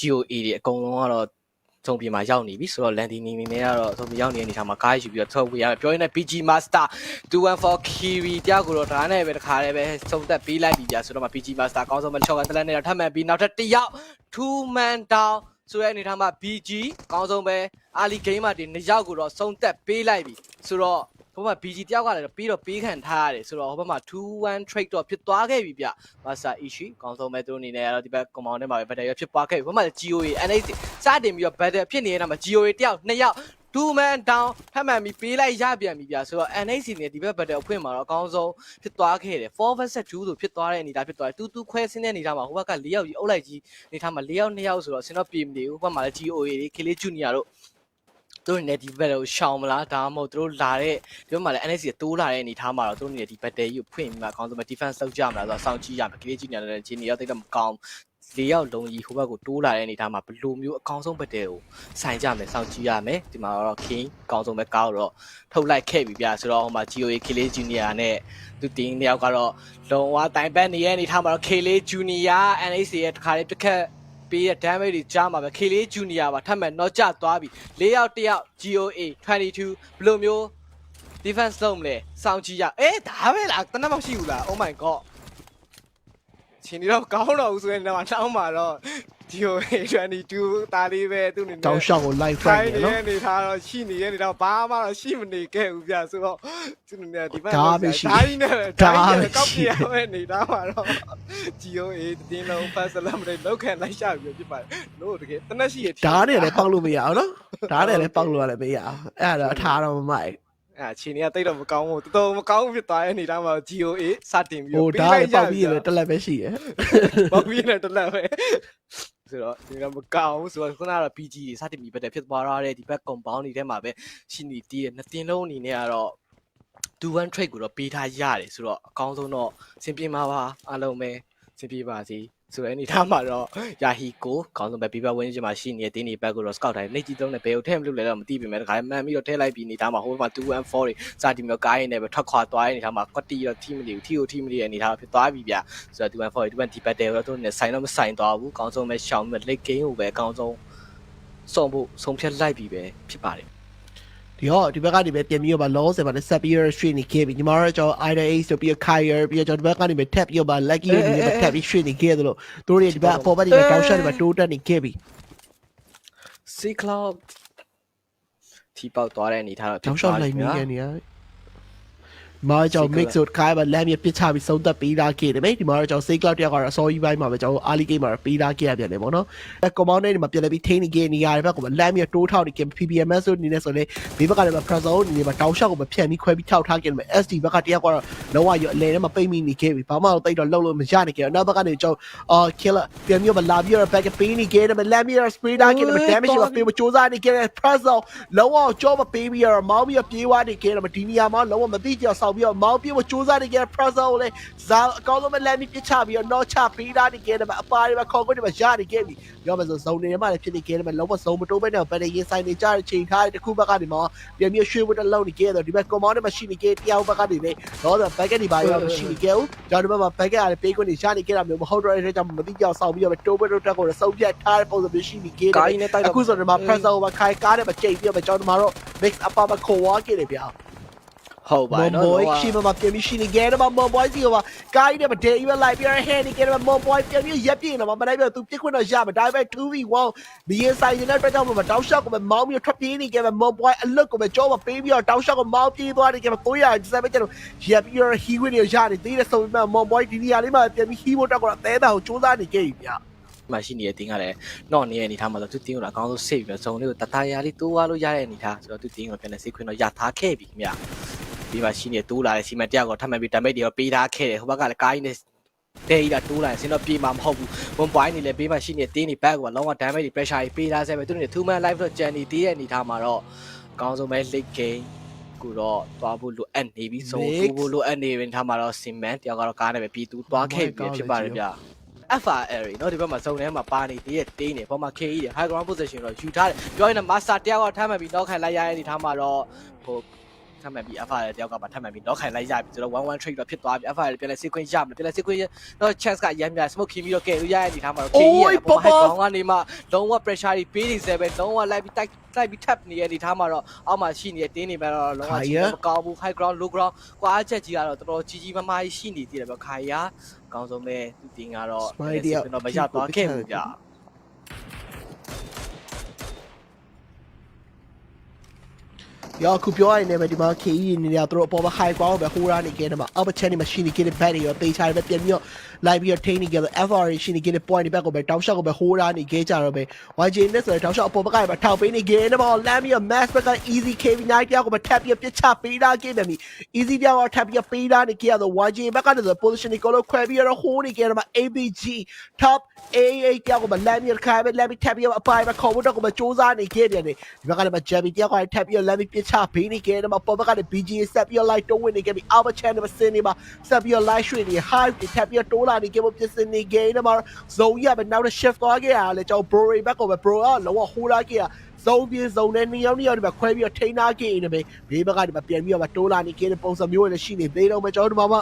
GOA တွေအကုန်လုံးကတော့ဆုံးပြေမှာရောက်နေပြီဆိုတော့ Landini အနေနဲ့ကတော့ဆုံးပြေရောက်နေတဲ့အနေထားမှာကားယူပြီးတော့ထုတ်ဝေရမယ်ပြောရင်းနဲ့ PG Master 214 Kiwi တယောက်ကိုတော့ဒါနဲ့ပဲတခါတည်းပဲစုံသက်ပေးလိုက်ပြီကြာဆိုတော့မှ PG Master အကောင်းဆုံးပဲချော့ကတလက်နဲ့တော့ထပ်မှန်ပြီးနောက်ထပ်တစ်ယောက်2 man down ဆိုတဲ့အနေထားမှာ BG အကောင်းဆုံးပဲအာလီဂိမ်းမှာဒီနှစ်ယောက်ကိုတော့စုံသက်ပေးလိုက်ပြီဆိုတော့ ဟိုမှာ BG တယောက်ကလည်းပြီးတော့ပေးခံထားရတယ်ဆိုတော့ဟိုဘက်မှာ2-1 trade တော့ဖြစ်သွားခဲ့ပြီဗျမာစာ Ishi အကောင်းဆုံးပဲသူတို့အနေနဲ့ကတော့ဒီဘက် compound ထဲမှာပဲ battle ရဖြစ်သွားခဲ့ပြီဘက်မှာ GOA NH စတင်ပြီးတော့ battle ဖြစ်နေတဲ့မှာ GOA တယောက်နှစ်ယောက်2 man down ထပ်မှန်ပြီးပေးလိုက်ရပြန်ပြီဗျဆိုတော့ NH နဲ့ဒီဘက် battle အဖွင့်မှာတော့အကောင်းဆုံးဖြစ်သွားခဲ့တယ်4 vs 2ဆိုဖြစ်သွားတဲ့အနေအထားဖြစ်သွားတယ်တူတူခွဲဆင်းတဲ့အနေအထားမှာဟိုဘက်က၄ယောက်ကြီးအုပ်လိုက်ကြီးအနေအထားမှာ၄ယောက်၂ယောက်ဆိုတော့ဆင်တော့ပြေမနေဘူးဟိုဘက်မှာလည်း GOA တွေ Kelly Junior တို့သူ တို့နေဒီဘက်ကိုရှောင်မလားဒါမှမဟုတ်သူတို့လာတဲ့ဒီဘက်မှာလည်း NSC တိုးလာတဲ့အနေအထားမှာတော့သူတို့နေဒီ battle ကြီးကိုဖွင့်ပြီးမှအကောင်းဆုံးပဲ defense လုပ်ကြမလားဆိုတော့စောင့်ကြည့်ရမယ် Kelly Junior လည်းဂျင်းနေရောက်တိတ်တော့မကောင်းလေးယောက်လုံးကြီးဟိုဘက်ကိုတိုးလာတဲ့အနေအထားမှာဘယ်လိုမျိုးအကောင်းဆုံး battle ကိုဆိုင်ကြမယ်စောင့်ကြည့်ရမယ်ဒီမှာတော့ King အကောင်းဆုံးပဲကောက်တော့ထုတ်လိုက်ခဲ့ပြီဗျာဆိုတော့ဟိုမှာ GOA Kelly Junior နဲ့သူတင်းတယောက်ကတော့လုံးဝတိုင်ပတ်နေတဲ့အနေအထားမှာတော့ Kelly Junior NSC ရဲ့တစ်ခါလေးတစ်ခက် ပေးတဲ့ damage တွေကြားမှာပဲ K4 Junior ပါထပ်မံ knock ကျသွားပြီ၄ယောက်တစ်ယောက် GOA 22ဘယ်လိုမျိုး defense လုပ်မလဲစောင့်ကြည့်ရအေးဒါပဲလားတနက်မရှိဘူးလား oh my god ချင်းဒီတော့ကောင်းတော့ဦးဆိုရင်တော့နှောင်းမှာတော့ GOA 22တာလေးပဲသူ့အနေနဲ့တောင်းလျှောက်ကို live ဖို fight င်းနေနေနော် နေထားတော့ရှိနေတဲ့နေတော့ဘာမှတော့ရှိမနေခဲ့ဘူးပြဆိုတော့သူ့အနေနဲ့ဒီဘက်ဒါပဲရှိဓာကြီးနဲ့ဒါဓာပဲကြီးနဲ့ကောက်ရှိ ပြရမယ့်နေသားမှာတော့ GOA တင်းလုံး fast လမ်းမတွေလောက်ခံလိုက်ရှာပြီးဖြစ်ပါတယ်လို့တကယ်တနက်ရှိရဓာတ်နဲ့လည်းပေါက်လို့မရအောင်နော်ဓာတ်နဲ့လည်းပေါက်လို့လည်းမရအောင်အဲ့ဒါတော့အထားတော့မမိုက်အဲအချိန်ကြီးကတိတ်တော့မကောင်းဘူးတော်တော်မကောင်းဖြစ်သွားတဲ့နေသားမှာ GOA စတင်ပြီးဟိုတော့ဓာတ်လည်းပေါက်ပြီးရလည်းတက်လက်ပဲရှိရယ် ပေါက်ပြီးနဲ့တလက်ပဲ ဆိုတော့ဒီကမကောင်းဘူးဆိုတော့ခုနကတော့ PG စတင်ပြီးပဲဖြစ်သွားရတဲ့ဒီဘက် compound တွေထဲမှာပဲရှိနေတည်ရနှစ်တင်လုံးအနေနဲ့ကတော့ do one trade ကိုတော့ပေးထားရတယ်ဆိုတော့အကောင်းဆုံးတော့စင်ပြေမှာပါအားလုံးပဲစင်ပြေပါစီ ဆိုတဲ့အနေထားမှာတော့ယာဟီကိုအကောင်းဆုံးပဲ Biba win ချင်မှာရှိနေတဲ့တင်းနေဘက်ကိုတော့ scout တိုင်းလက်ကြီးတုံးနဲ့ဘယ်ကိုထည့်မလို့လဲတော့မသိပေမဲ့တခါမှန်ပြီးတော့ထည့်လိုက်ပြီးအနေထားမှာဟိုဘက်မှာ2 and 4တွေစတင်ပြီးကားရင်းနဲ့ပဲထွက်ခွာသွားတဲ့အနေထားမှာကွက်တီတော့ team မနေဘူး TO team မနေတဲ့အနေထားဖြစ်သွားပြီဗျဆိုတော့2 and 4တွေ2 and ဒီ battle တော့သူတို့နဲ့ဆိုင်တော့မဆိုင်သွားဘူးအကောင်းဆုံးပဲရှောင်းပြီး late game ကိုပဲအကောင်းဆုံးစုံဖို့ဆုံးဖြတ်လိုက်ပြီပဲဖြစ်ပါတယ် ဒီဟောဒီဘက်ကနေပဲပြင်ပြီးတော့ဗာ loss ဆက်ပါတယ် set ပြီးရ street နေခဲ့ပြီညီမတို့ကျွန်တော် ida ace တို့ပြီးတော့ kyer ပြီးတော့ကျွန်တော်ဒီဘက်ကနေပဲ tap ပြီးတော့ဗာ lucky တွေနေပဲ tap ပြီး street နေခဲ့တယ်လို့တို့တွေဒီဘက် forward တွေပဲ down shot တွေပဲတိုးတက်နေခဲ့ပြီ C cloud ထိပေါက်သွားတဲ့အနေထားတော့ down shot လိုက်မိခဲ့နေရ မာကျွန်တော် mix တို့ခိုင်းပါလမ်းမြေပစ်ချပြီးဆုံးသက်ပေးလာခဲ့တယ်ဗျဒီမှာတော့ကျွန်တော် save cloud တယောက်ကတော့ sorry ဘိုင်းမှာပဲကျွန်တော် early game မှာပေးလာခဲ့ရပြန်တယ်ပေါ့နော်အဲ command တွေမှာပြန်လဲပြီး tain နေခဲ့နေရတယ်ဘက်ကလမ်းမြေတိုးထောက်နေခဲ့ PPMS တို့အနေနဲ့ဆိုလဲဘေးဘက်ကလည်း pressure အနေနဲ့မှာ down shot ကိုမဖြတ်ပြီးခွဲပြီးထောက်ထားခဲ့တယ် SD ဘက်ကတယောက်ကတော့လုံးဝရအလဲထဲမှာပိတ်မိနေခဲ့ပြီဘာမှတော့တိတ်တော့လှုပ်လို့မရနေခဲ့တော့နောက်ဘက်ကနေကျွန်တော်အော် killer ပြန်ပြီးတော့လာပြီးတော့ back ပေးနေခဲ့တယ်လမ်းမြေ spray တာခဲ့တယ် damage ကိုပေးမစူးစမ်းနေခဲ့တယ် pressure လုံးဝကြောမပေးပြီးတော့မောင်းပြီးတော့ပြေးသွားနေခဲ့တယ်ဒီနေရာမှာလုံးဝမသိကြဆောက်ပြီးတော့မောင်းပြေးမစူးစမ်းနေခဲ့ pressure ကိုလည်းဇာအကောင်းဆုံးပဲလမ်းပြီးပြစ်ချပြီးတော့ not ချပေးတာနေခဲ့တယ်အပါတွေမှာခေါ်ခွင့်တွေမှာရနေခဲ့ပြီပြောမယ်ဆိုဇုံတွေမှာလည်းဖြစ်နေခဲ့တယ်လုံးဝဇုံမတိုးပဲနဲ့ဗက်ရင်ဆိုင်နေကြတဲ့ချိန်ထားတဲ့တစ်ခုဘက်ကနေမှပြန်ပြီးရွှေ့ဖို့တလုံးနေခဲ့တယ်ဒီဘက် command တွေမှာရှိနေခဲ့တယောက်ဘက်ကနေလေတော့ backet တွေပါရောမရှိနေခဲ့ဘူးကျွန်တော်ဒီဘက်မှာ backet အားပေးခွင့်တွေရနေခဲ့တာမျိုးမဟုတ်တော့တဲ့အတွက်ကြောင့်မသိကြဆောက်ပြီးတော့တိုးပဲတိုးတက်ကိုစုပ်ပြတ်ထားတဲ့ပုံစံမျိုးရှိနေခဲ့တယ်ကားကြီးနဲ့တိုက်တော့အခုဆိုတော့ဒီမှာ pressure ကိုခိုင်ကားနဲ့မကြိတ်ပြီးတော့ကျွန်တော်တို့ mix up up ခေါ်ဝါခဲ့တယ်ဗျာ ဟုတ်ပါမွန်နော်ဘွိုးရှိမမပြန်ပြီးရှိနေကြတယ်မမွန်ဘွိုးစီကပါကားကြီးနဲ့မဒဲကြီးပဲလိုက်ပြီးရဟဲနေကြတယ်မွန်ဘွိုးပြန်ပြီးရက်ပြင်းတော့မနိုင်ပြီးသူပြစ်ခွင့်တော့ရမယ်ဒါပေမဲ့ 2v1 မီးဆိုင်နေတဲ့အတွက်ကြောင့်မတောက်ရှောက်ကိုမောင်းပြီးထွက်ပြေးနေကြတယ်မွန်ဘွိုးအလွတ်ကိုပဲကြောမပေးပြီးတော့တောက်ရှောက်ကိုမောင်းပြေးသွားနေကြတယ်ကိုရစက်ပဲကျွန်တော်ရက်ပြီးရဟီဝင်းရရတယ်သေးတယ်ဆိုပေမဲ့မွန်ဘွိုးဒီနေရာလေးမှာပြန်ပြီးဟီဝတ်တော့ကအသေးတာကိုစူးစမ်းနေကြပြီဗျာမှရှိနေတဲ့တင်းကလည်းတော့နေတဲ့အနေထားမှာဆိုသူတင်းကိုတော့အကောင်းဆုံးစိတ်ပြီးတော့ဇုံလေးကိုတသားရာလေးတိုးသွားလို့ရတဲ့အနေထားဆိုတော့သူတင်းကိုပြန်လဲစိတ်ခွင်းတော့ရထားခဲ့ပြီခင်ဗျ ဒီမှာရှိနေတိုးလာတဲ့စီမံတယောက်ကိုထပ်မှန်ပြီး damage တွေရောပေးထားခဲ့တယ်ဟိုဘက်ကလည်းကားကြီးနဲ့တဲကြီးတာတိုးလာရင်စင်တော့ပြေးမှာမဟုတ်ဘူးဝန်ပွိုင်းနေလေဘေးမှာရှိနေတဲ့တင်းတွေ back ကလုံးဝ damage တွေ pressure တွေပေးထားဆဲပဲသူတို့နေ two man life တော့ကြံနေသေးတဲ့အနေထားမှာတော့အကောင်းဆုံးပဲ late game ကိုတော့သွားဖို့လိုအပ်နေပြီဆိုတိုးဖို့လိုအပ်နေပြီထားမှာတော့ cement တယောက်ကတော့ကားနဲ့ပဲပြီးသူသွားခဲ့ပြီဖြစ်ပါတယ်ဗျ FRL เนาะဒီဘက်မှာဇုံထဲမှာပါနေတည်းရဲ့တင်းနေပေါ်မှာ KE တွေ high ground position တော့ယူထားတယ်ပြောရင်တော့ master တယောက်ကထမ်းမှန်ပြီးတော့ခံလိုက်ရတဲ့အနေထားမှာတော့ဟို ထပ်မှန်ပြီး alpha ရဲ့တယောက်ကမှထပ်မှန်ပြီး lock ခိုင်လိုက်ရပြီဆိုတော့1 1 trade တော့ဖြစ်သွားပြီ alpha ရဲ့ပြန်လဲ sequence ရမယ်ပြန်လဲ sequence တော့ chance ကရမ်းများ smoke ခင်းပြီးတော့ကဲလို့ရတဲ့အနေထားမှာတော့ KE ရဲ့ပေါ်ဟိုက်ကောင်ကနေမှလုံးဝ pressure တွေပေးနေစေပဲလုံးဝလိုက်ပြီးတိုက်တိုက်ပြီး tap နေတဲ့အနေထားမှာတော့အောက်မှာရှိနေတဲ့တင်းနေပဲတော့လုံးဝကြည့်မကောင်းဘူး high ground low ground ကွာအချက်ကြီးကတော့တော်တော်ကြီးကြီးမားမားရှိနေသေးတယ်ဗျခိုင်ရအကောင်းဆုံးပဲသူတင်ကတော့ Smiley တယောက်တော့မရသွားခဲ့ဘူးဗျ ရောအခုပြောရရင်လည်းဒီမှာ KE နေရသူတို့အပေါ်မှာ high ground ပဲဟိုးရနေခဲ့တယ်မှာ upper chain မှာရှိနေခဲ့တဲ့ bad တွေရောတေးချာပဲပြန်ပြီးတော့ live ပြီးတော့ train နေခဲ့တယ် FR ရှိနေခဲ့တဲ့ point တွေဘက်ကိုပဲတောက်လျှောက်ကိုပဲဟိုးရနေခဲ့ကြတော့ပဲ YJ နဲ့ဆိုရင်တောက်လျှောက်အပေါ်ဘက်ကပဲထောက်ပေးနေခဲ့တယ်မှာလမ်းပြီးတော့ mass ဘက်က easy KB9 တယောက်ကိုပဲ tap ပြီးပြစ်ချပေးတာခဲ့တယ်မီ easy တယောက်က tap ပြီးပေးတာနေခဲ့ရတော့ YJ ဘက်ကလည်း position ကိုလို့ခွဲပြီးတော့ဟိုးနေခဲ့တယ်မှာ ABG top AA တယောက်ကိုပဲလမ်းပြီးတော့ခါပဲလမ်းပြီး tap ပြီးအပိုင်းပဲခေါ်ဖို့တော့ကိုပဲစူးစမ်းနေခဲ့တယ်ဒီဘက်ကလည်း Jabby တယောက်က tap ပြီးလမ်းပြီးပြစ်ချပေးနေခဲ့တယ်မှာပေါ်ဘက်ကလည်း BGA ဆက်ပြီး light တိုးဝင်နေခဲ့ပြီး Albert Chan နဲ့စင်းနေမှာဆက်ပြီး light ရွှေ့နေ high တွေ tap ပြီးတိုးလာနေခဲ့ဖို့ပြစ်စင်နေခဲ့တယ်မှာ zone ရပဲနောက်တော့ shift သွားခဲ့ရလေကျွန်တော် bro ဘက်ကိုပဲ bro ကလောဟိုးလာခဲ့ရ zone ပြေ zone နဲ့နှစ်ယောက်နှစ်ယောက်ဒီမှာခွဲပြီးတော့ထိန်းထားခဲ့နေပဲဘေးဘက်ကဒီမှာပြန်ပြီးတော့တိုးလာနေခဲ့တဲ့ပုံစံမျိုးနဲ့ရှိနေသေးတော့မှကျွန်တော်တို့မှာ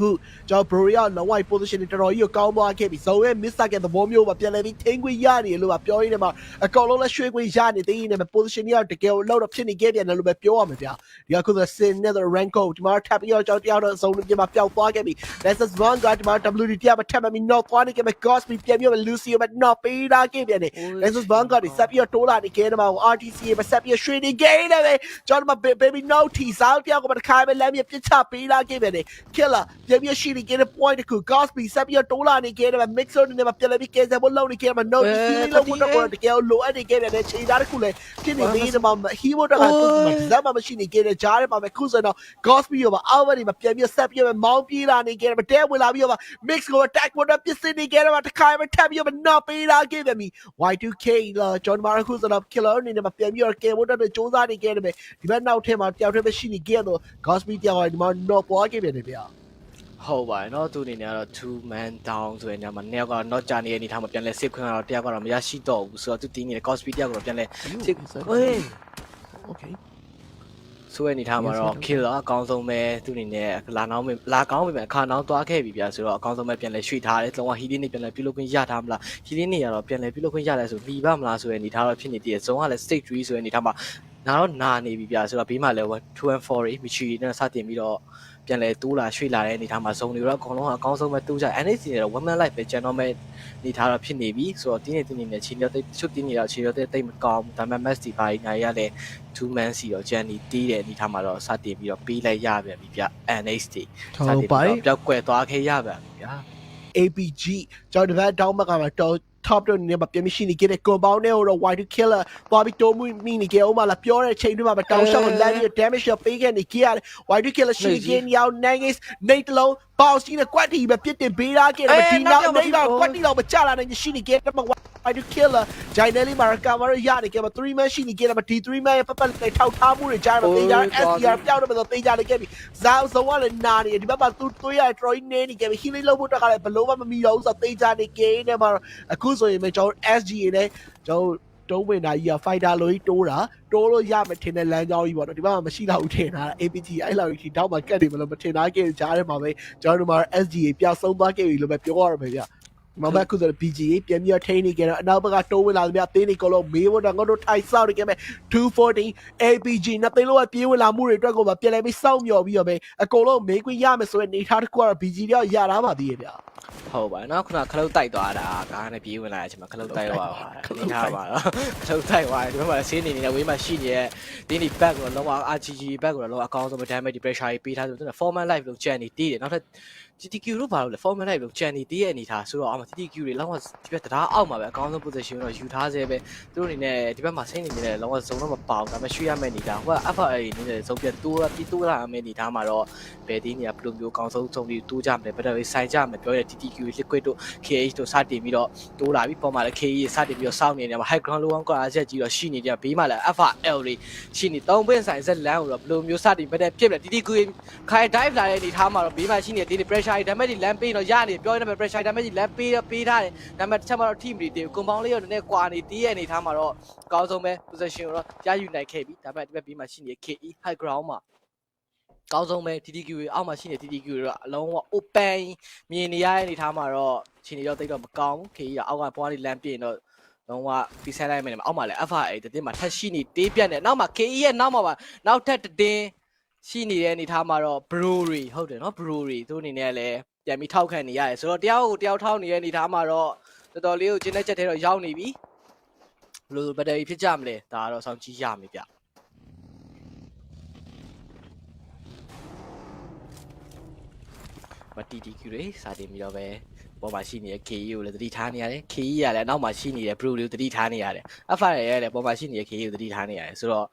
ခုကျွန်တော် bro ရလောဝိုက် position တွေတော်တော်ကြီးကိုကောင်းသွားခဲ့ပြီ zone ရဲ့ miss ကသဘောမျိုးပါပြန်လဲပြီးထိန်းခွင့်ရနေလို့ပါပြောရင်းနဲ့မှာအကောင်လုံးလဲရွှေ့ခွင့်ရနေသေးရင်လည်း position ကြီးကတကယ်လို့တော့ဖြစ်နေခဲ့ပြန်တယ်လို့ပဲပြောရမှာဗျာဒီကခုဆို sin နဲ့ rank code ဒီမှာ tap ပြီးတော့ကျွန်တော်တယောက်တော့ zone ပြင်မှာပျောက်သွားခဲ့ပြီ let's just one guy ဒီမှာ WD တရားမထပ်မမီ not သွားနေခဲ့ပြီ Gosby ပြန်ပြီးတော့ Lucio မ not ပေးတာခဲ့ပြန်တယ် let's just one guy ဒီဆက်ပြီးတော့တိုးလာနေခဲ့တယ်မှာ RTC ပဲဆက်ပြီးရွှေ့နေခဲ့တယ်ပဲကျွန်တော်မ baby no ထီစားတယောက်ကမတခါပဲလမ်းပြပြချပေးတာခဲ့ပြန်တယ် killer ပြန်ပြီးရှိနေခဲ့တဲ့ point တခု Gosby ဆက်ပြီးတော့တိုးလာနေခဲ့တယ်မှာ mixer နေမှာပြန်ပြီးကဲစဖို့လုပ်နေခဲ့မှာ no ဒီလုံးဖို့တော့တကယ်လိုအပ်နေခဲ့တယ်ချိန်သားတခုလည်းဖြစ်နေသေးတယ်မှာ hero တကသူ့မှာဇက်မှမရှိနေခဲ့တဲ့ကြားထဲမှာပဲခုဆိုတော့ Gosby ရောပါ over ဒီမှာပြန်ပြီးဆက်ပြီးတော့မောင်းပြေးလာနေခဲ့တယ်တဲဝင်လာပြီးတော့ mix ကို attack ကိုတော့ပြစ်စနေခဲ့တယ်မှာတခါပဲထပ်ပြီးတော့နောက်ပေးလာခဲ့တယ်မီ Y2K လာဂျွန်မာခုဆိုတော့ killer အနေနဲ့မှာပြန်ပြီးတော့ကဲဖို့တော့စူးစမ်းနေခဲ့တယ်ပဲဒီဘက်နောက်ထဲမှာတယောက်တည်းပဲရှိနေခဲ့တော့ Gosby တယောက်ကဒီမှာ knock ပွားခဲ့ပြန်တယ်ဗျာ ဟုတ်ပါတယ်เนาะသူအနေနဲ့ကတော့2 man down ဆိုရင်ညမှာနှစ်ယောက်ကတော့ not ကြနေတဲ့အနေထားမှာပြန်လဲစစ်ခွင့်ကတော့တယောက်ကတော့မရရှိတော့ဘူးဆိုတော့သူတင်းနေတဲ့ cosby တယောက်ကတော့ပြန်လဲစစ်ဟေး Okay ဆိုရအနေထားမှာတော့ kill အကောင်းဆုံးပဲသူအနေနဲ့လာနောင်းလာကောင်းပြီပဲအခါနောင်းသွားခဲ့ပြီဗျာဆိုတော့အကောင်းဆုံးပဲပြန်လဲရွှေ့ထားတယ်လုံးဝ healing နေပြန်လဲပြုလုပ်ခွင့်ရထားမလား healing နေရတော့ပြန်လဲပြုလုပ်ခွင့်ရတယ်ဆိုပြီးပါမလားဆိုရအနေထားတော့ဖြစ်နေတည်တယ်ဇုံကလည်း state 3ဆိုရအနေထားမှာနာတော့နာနေပြီဗျာဆိုတော့ဘေးမှာလည်း2 and 4 မချီနဲ့စတင်ပြီးတော့ ပြန်လဲတိုးလာရွှေ့လာတဲ့အနေထားမှာဇုံတွေတော့အကောင်လုံးကအကောင်းဆုံးပဲတိုးကြ NXT နဲ့တော့ women life ပဲကျွန်တော်မဲ့အနေထားတော့ဖြစ်နေပြီဆိုတော့တင်းနေတင်းနေနဲ့ချင်းရတဲ့ချွတ်တင်းနေတော့ချင်းရတဲ့တိတ်မကောင်းဘူးဒါပေမဲ့ match ဒီပါနေရလဲ2 man စီတော့ Jenny တီးတဲ့အနေထားမှာတော့စတင်ပြီးတော့ပေးလိုက်ရပြန်ပြီဗျ NXT စတင်ပြီးတော့ပြောက်ကွယ်သွားခဲ့ရပြန်ပြီဗျာ APG ကျွန်တော်ဒီဘက်တောင်းဘက်ကမှာတော့ top တော့နေမှာပြန်မရှိနေခဲ့တဲ့ compound နဲ့တော့ Y2 killer သွားပြီးတိုးမှုမိနေကြအောင်မလားပြောတဲ့ချိန်တွေမှာတောင်းရှောက်ကိုလမ်းပြီး damage ရပေးခဲ့နေကြရတယ် Y2 killer ရှိနေခဲ့ရောက် Nangis နေတလုံးပေါင်စီနဲ့ကွက်တီပဲပြစ်တင်ပေးထားခဲ့တယ်ဒီနောက်နေတော့ကွက်တီတော့မချလာနိုင်ရှိနေခဲ့တယ် မှာ Y2 killer ဂျိုင်နယ်လီမှာကင်မရာရနေခဲ့မှာ3 man ရှိနေခဲ့တယ်မှာဒီ3 man ရဲ့ပတ်ပတ်နဲ့ထောက်ထားမှုတွေကြားမှာတေးကြ SDR ပြောင်းတယ်ဆိုတေးကြနေခဲ့ပြီဇာဇုံကလည်းနာနေဒီဘက်မှာသူတွေးရ Troy နေနေခဲ့ပြီ healing လုပ်ဖို့တက်ကလည်းဘလို့မှမမီတော့ဘူးဆိုတေးကြနေခဲ့နေမှာအခုဆိုရင်ကျွန်တော် SGA နဲ့ကျွန်တော်တုံးဝင်တာကြီးက fighter လို့ကြီးတိုးတာတိုးလို့ရမယ်ထင်တဲ့လမ်းကြောင်းကြီးပေါ့နော်ဒီဘက်မှာမရှိတော့ဘူးထင်တာ APT အဲ့လောက်ကြီးတောက်မှကတ်တယ်မလို့မထင်သားခဲ့ကြားထဲမှာပဲကျွန်တော်တို့မှာ SGA ပျောက်ဆုံးသွားခဲ့ပြီလို့ပဲပြောရမှာဗျ မမခုဆို BGA ပြန်ပြီးထိန်းနေကြတော့အနောက်ဘက်ကတိုးဝင်လာသမျှအသေးနေကလုံးမေးဖို့တော့ငါတို့ထိုင်ဆောက်နေခဲ့မယ်240 APG နှစ်သိန်းလောက်ပြေးဝင်လာမှုတွေအတွက်ကိုပြန်လဲပြီးစောင့်မျှော်ပြီးတော့ပဲအကုန်လုံးမေးခွင့်ရမယ်ဆိုရင်နေထားတစ်ခုကတော့ BG တော့ရတာပါသေးရဲ့ဗျာဟုတ်ပါနော်ခုနခလုတ်တိုက်သွားတာကားနဲ့ပြေးဝင်လာတဲ့အချိန်မှာခလုတ်တိုက်သွားပါခလုတ်ထားပါတော့ခလုတ်တိုက်သွားတယ်ဒီဘက်မှာဆေးနေနေတဲ့ဝေးမှာရှိနေတဲ့တင်းဒီ back ကိုလုံးဝ RGG back ကိုလုံးဝအကောင်းဆုံး damage pressure ကြီးပေးထားဆိုတော့ format life လို့ကြံနေတီးတယ်နောက်ထပ် TTQ တို့ဘာလို့လဲ format life လို့ကြံနေတီးရဲ့အနေထားဆိုတော့အမ TTQ တွေလုံးဝဒီဘက်တရားအောက်မှာပဲအကောင်းဆုံး position တော့ယူထားစေပဲသူတို့အနေနဲ့ဒီဘက်မှာဆင်းနေနေတဲ့လုံးဝဇုံတော့မပေါအောင်ဒါပေမဲ့ရွှေ့ရမယ့်အနေထားဟိုက FR အနေနဲ့ဇုံပြတိုးပြီးတိုးလာမယ့်အနေထားမှာတော့ဘယ်ဒီနေရာဘယ်လိုမျိုးအကောင်းဆုံးဇုံပြီးတိုးကြမလဲဘယ်တော့ဆိုင်ကြမလဲပြောရ TTQ liquid တို့ KH တို့စတင်ပြီးတော့တိုးလာပြီးပေါ်မှာလည်း KE စတင်ပြီးတော့စောင့်နေတယ်မှာ high ground low ground ကအချက်ကြီးတော့ရှိနေတယ်ဘေးမှာလည်း FRL တွေရှိနေတောင်းပင်းဆိုင်ဇက်လန်းကိုတော့ဘယ်လိုမျိုးစတင်ပဲတဲ့ဖြစ်တယ် TTQ ခိုင် dive လာတဲ့အနေထားမှာတော့ဘေးမှာရှိနေတဲ့ဒီ pressure damage တွေလမ်းပေးတော့ရနေပြောရတဲ့ pressure damage တွေလမ်းပေးတော့ပေးထားတယ်ဒါပေမဲ့တစ်ချက်မှတော့ team တွေတေးကွန်ပေါင်းလေးရောနည်းနည်းကွာနေတီးရဲ့အနေထားမှာတော့အကောင်းဆုံးပဲ position ကိုတော့ရယူနိုင်ခဲ့ပြီဒါပေမဲ့ဒီဘက်ပြီးမှရှိနေတဲ့ KE high ground မှာကောင်းဆုံးပဲ TTQ တွေအောက်မှာရှိနေတဲ့ TTQ တွေတော့အလုံးဝ open မြင်နေရတဲ့အနေထားမှာတော့ချိန်နေတော့တိတ်တော့မကောင်းဘူး KE ကအောက်ကဘွားလေးလမ်းပြင်တော့လုံးဝပြီးဆိုင်လိုက်မယ်အောက်မှာလည်း FRA တတင်းမှာထက်ရှိနေတေးပြတ်နေနောက်မှာ KE ရဲ့နောက်မှာပါနောက်ထပ်တတင်း ရှိနေတဲ့အနေထားမှာတော့ brewery ဟုတ်တယ်နော် brewery သူအနေနဲ့လည်းပြန်ပြီးထောက်ခံနေရတယ်ဆိုတော့တယောက်ကိုတယောက်ထောက်နေတဲ့အနေထားမှာတော့တော်တော်လေးကိုကျင်းတဲ့ချက်ထဲတော့ရောက်နေပြီဘယ်လိုဘက်တရီဖြစ်ကြမလဲဒါကတော့စောင့်ကြည့်ရမယ်ဗျမ TTQ တွေစာတင်ပြီးတော့ပဲပေါ်မှာရှိနေတဲ့ KE ကိုလည်းသတိထားနေရတယ် KE ကလည်းနောက်မှာရှိနေတဲ့ Brew လေးကိုသတိထားနေရတယ် FR ရဲ့လည်းပေါ်မှာရှိနေတဲ့ KE ကိုသတိထားနေရတယ်ဆိုတော့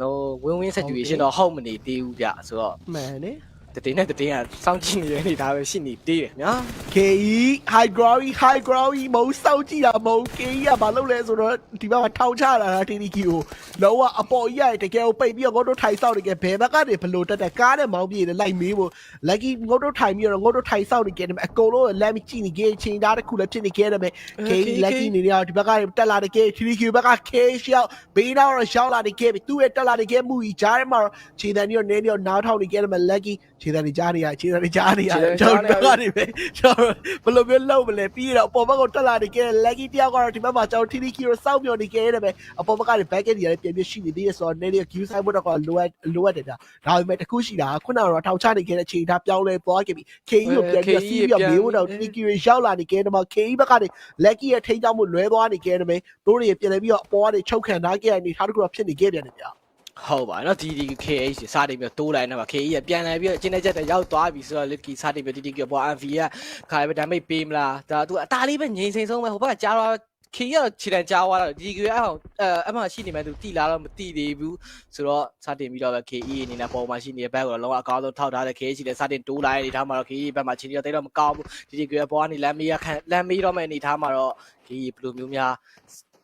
လော win win situation တော့ဟုတ်မနေသေးဘူးဗျဆိုတော့မှန်တယ် တတိနဲ့တတိကစောင့်ကြည့်နေတဲ့အနေဒါပဲရှိနေသေးတယ်ညာ KE high ground high ground မုံစောက်ကြည့်တာမုံ KE ကဘာလုပ်လဲဆိုတော့ဒီဘက်မှာထောင်ချလာတာ TDQ ကိုလောကအပေါ်ကြီးရတယ်တကယ်ကိုပိတ်ပြီးတော့ငုတ်တို့ထိုင်ဆောက်နေကြဘယ်ဘက်ကနေဘလို့တက်တက်ကားနဲ့မောင်းပြေးတယ်လိုက်မေးဖို့ lucky ငုတ်တို့ထိုင်ပြီးတော့ငုတ်တို့ထိုင်ဆောက်နေကြတယ်အကုန်လုံးလမ်းမကြည့်နေကြချိန်သားတစ်ခုလည်းဖြစ်နေကြတယ်မယ် KE lucky နေနေတော့ဒီဘက်ကတက်လာတဲ့ TDQ ဘက်က K ရှောက်ဘေးနောက်တော့ရှောက်လာတဲ့ K သူ့ရဲ့တက်လာတဲ့ K မှုကြီးကြားထဲမှာခြေတန်းပြီးတော့နင်းပြီးတော့နားထောင်နေကြတယ်မယ် lucky ခြေတန်းတွေကြားနေရခြေတန်းတွေကြားနေရကျွန်တော်တို့ကနေပဲကျွန်တော်ဘယ်လိုမျိုးလုပ်မလဲပြီးတော့အပေါ်ဘက်ကတက်လာနေကြတဲ့ lucky တယောက်ကတော့ဒီဘက်မှာကျွန်တော် TDQ ကိုစောင့်မျှော်နေကြတယ်မယ်အပေါ်ဘက်ကလည်း back end တွေလည်းပြန်ပြရှိနေသေးတယ်ဆိုတော့နည်းနည်း queue side ဘက်တော့လိုအပ်လိုအပ်တယ်ဒါဒါပေမဲ့တခုရှိတာခုနကတော့ထောင်ချနေခဲ့တဲ့ချိန်ထားပြောင်းလဲသွားခဲ့ပြီ KE ကိုပြန်ပြီးစီးပြီးမေးဖို့တော့ TDQ တွေရောက်လာနေကြတယ်မှာ KE ဘက်ကနေ lucky ရဲ့ထိန်းချောင်းမှုလွဲသွားနေကြတယ်မယ်တို့တွေပြန်လဲပြီးတော့အပေါ်ကနေချုပ်ခံထားခဲ့ရတဲ့အနေထားတစ်ခုတော့ဖြစ်နေခဲ့ပြန်တယ်ဗျာ ဟုတ်ပါနော် DD KH စာတင်ပြီးတိုးလိုက်နေမှာ KE ကပြန်လာပြီးအချင်းတဲ့ချက်တရောက်သွားပြီဆိုတော့ Lucky စာတင်ပြီး DD ကပေါ် MV ကခါရပဲဒါမိတ်ပေးမလားဒါသူအသားလေးပဲငြိမ်စိမ်ဆုံးပဲဟိုဘက်ကကြားတော့ KE ကတော့ခြေတန်းကြားသွားတော့ DD ကအဲ့ဟောအဲအမှရှိနေမှသူတိလာတော့မတိသေးဘူးဆိုတော့စာတင်ပြီးတော့ပဲ KE အနေနဲ့ပေါ်မှာရှိနေတဲ့ဘက်ကတော့လုံးဝအကောင်းဆုံးထောက်ထားတဲ့ KH ရှိတဲ့စာတင်တိုးလိုက်အနေထားမှာတော့ KE ဘက်မှာချင်းတော့တိတ်တော့မကောင်းဘူး DD ကပေါ်ကနေလမ်းမေးရခံလမ်းမေးတော့မယ့်အနေထားမှာတော့ KE ဘယ်လိုမျိုးများ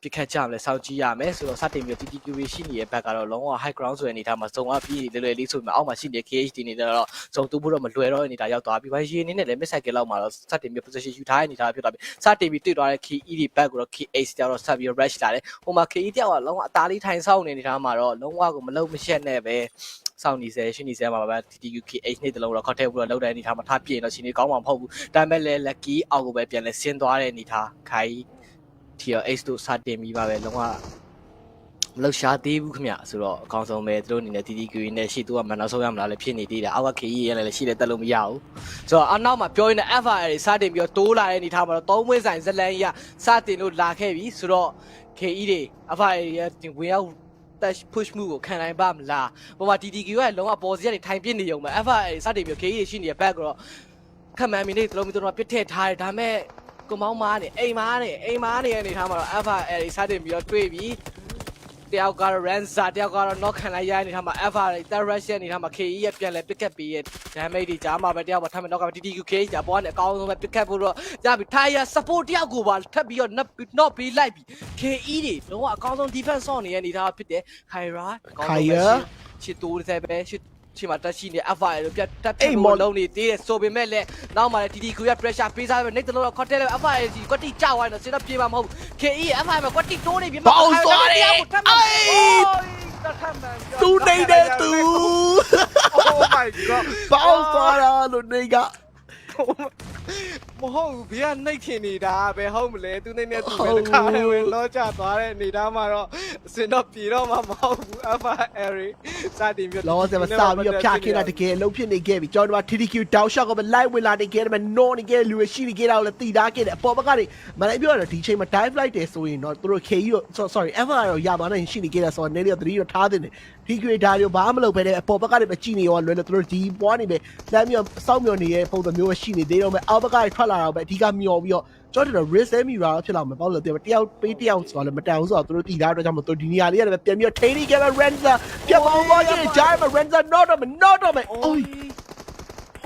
ပြခတ်ကြမလဲစောင့်ကြည့်ရမယ်ဆိုတော့စတင်ပြီး TTQ ရှိနေတဲ့ဘက်ကတော့လုံးဝ high ground ဆိုတဲ့အနေထားမှာစုံအပ်ပြီးလွယ်လွယ်လေးဆိုပေမဲ့အောက်မှာရှိနေတဲ့ KHD နေတော့စုံတူဖို့တော့မလွယ်တော့တဲ့အနေထားရောက်သွားပြီးဘာရေးအနေနဲ့လည်း miss cycle လောက်မှာတော့စတင်ပြီး position ယူထားတဲ့အနေထားဖြစ်သွားပြီစတင်ပြီးတွေ့သွားတဲ့ KE ဒီဘက်ကိုတော့ KH တောင်တော့ဆက်ပြီး rush လာတယ်ဟိုမှာ KE တောင်ကလုံးဝအသားလေးထိုင်ဆောင်နေအနေထားမှာတော့လုံးဝကိုမလုံးမရှက်နဲ့ပဲစောင့်နေစေရှိနေစေမှာပါ TTQ KH နေတလုံးတော့ခေါက်ထဲပြီးတော့လောက်တဲ့အနေထားမှာထားပြရင်တော့ရှင်နေကောင်းမှာမဟုတ်ဘူးဒါပေမဲ့လည်း lucky အောက်ကိုပဲပြန်လဲဆင်းသွားတဲ့အနေထားခိုင် TLH တို့စတင်ပြီးပါပဲလုံးဝမလောက်ရှားသေးဘူးခင်ဗျဆိုတော့အကောင်းဆုံးပဲသူတို့အနေနဲ့ TTQ နဲ့ရှေ့သူကမန်နောက်ဆုံးရမလားလည်းဖြစ်နေသေးတယ်အောက်က KE ရလည်းရှိလည်းတက်လို့မရဘူးဆိုတော့အနောက်မှာပြောရင်းနဲ့ FR တွေစတင်ပြီးတော့တိုးလာတဲ့အနေထားမှာတော့သုံးဝင်းဆိုင်ဇလန်ကြီးကစတင်လို့လာခဲ့ပြီဆိုတော့ KE တွေ FR တွေရဲ့ဝင်ရောက် touch push မှုကိုခံနိုင်ပါမလား။ပေါ်မှာ TTQ ကလုံးဝပေါ်စီကနေထိုင်ပြစ်နေုံပဲ FR စတင်ပြီး KE ရှိနေတဲ့ back ကတော့ခက်မှန်မီနေသလုံးမီတော့ပြစ်ထည့်ထားတယ်ဒါပေမဲ့ ကွန်ပေါင်းမားနေအိမ်မားနေအိမ်မားနေရနေထားမှာတော့ FR စတင်ပြီးတော့တွေ့ပြီးတယောက်ကတော့ Ranza တယောက်ကတော့ knock ခံလိုက်ရနေထားမှာ FR တွေ third rush နေထားမှာ KE ရဲ့ပြန်လဲ pick up ပြီးရဲ့ damage တွေကြားမှာပဲတယောက်ပါထပ်မ knock က TTQ KE ကြာပေါ်ကနေအကောင်းဆုံးပဲ pick up ဖို့တော့ကြပြီ tire support တယောက်ကိုပါထပ်ပြီးတော့ knock ပြီးလိုက်ပြီး KE တွေလုံးဝအကောင်းဆုံး defense ဆော့နေရနေထားဖြစ်တယ် Kyra ချစ်တိုးတဲ့ပဲချစ် ချီမှာတက်ရှိနေ FR လို့ပြတ်တက်ပြတ်လို့လုံးနေသေးတယ်ဆိုပေမဲ့လည်းနောက်မှလည်း TTQ ရ pressure ပေးစားပဲ next တော့ content လည်း FR ကြီးကွက်တီကြောက်သွားတယ်စင်တော့ပြေမှာမဟုတ်ဘူး KE FR မှာကွက်တီတိုးနေပြီထပ်မှန်သူနေတဲ့သူ Oh my god ပေါင်းသွားတာလို့နေက မဟုတ်ဘူးဘေးကနှိတ်ထင်နေတာပဲဟုတ်မလဲသူနေနေသူပဲတခါတည်းဝင်လောချသွားတဲ့အနေသားမှာတော့အစင်တော့ပြေတော့မှမဟုတ်ဘူး Alpha Airy စတင်ပြီးလောဆယ်မှာစပြီးတော့ဖြာခင်းတာတကယ်အလုပ်ဖြစ်နေခဲ့ပြီကျွန်တော်တို့ TTQ တောက်ရှော့ကပဲ live ဝင်လာနေခဲ့တယ်မနော်နေခဲ့လူရှိနေခဲ့တာကိုလည်းတည်ထားခဲ့တယ်အပေါ်ဘက်ကနေမလိုက်ပြောရတော့ဒီချိန်မှာ dive flight တယ်ဆိုရင်တော့သူတို့ KE ကို sorry FR တော့ရပါနိုင်ရှိနေခဲ့တာဆိုတော့နည်းနည်းသတိတော့ထားသင့်တယ် TQ ဒါတွေဘာမှမလုပ်ဘဲနဲ့အပေါ်ဘက်ကနေပဲကြည့်နေရောလွယ်လို့သူတို့ဒီပွားနေပဲလမ်းမြောက်စောင့်မျှော်နေတဲ့ပုံစံမျိုးရှိနေသေးတော့မယ်အောက်ဘက်ကနေထွက်လာတော့ပဲအဓိကမျောပြီးတော့ကျွန်တော်တို့ risk ဲမိတာဖြစ်လာမယ်ပေါ့လို့တယောက်ပေးတယောက်ဆိုတော့လည်းမတန်ဘူးဆိုတော့သူတို့တည်ထားတော့ကြောင့်မသူဒီနေရာလေးရတယ်ပြန်ပြီးတော့ Taylor Gavin Renza ပြတ်ပေါင်းသွားခြင်းကြားမှာ Renza not တော့ not တော့မယ်အိုး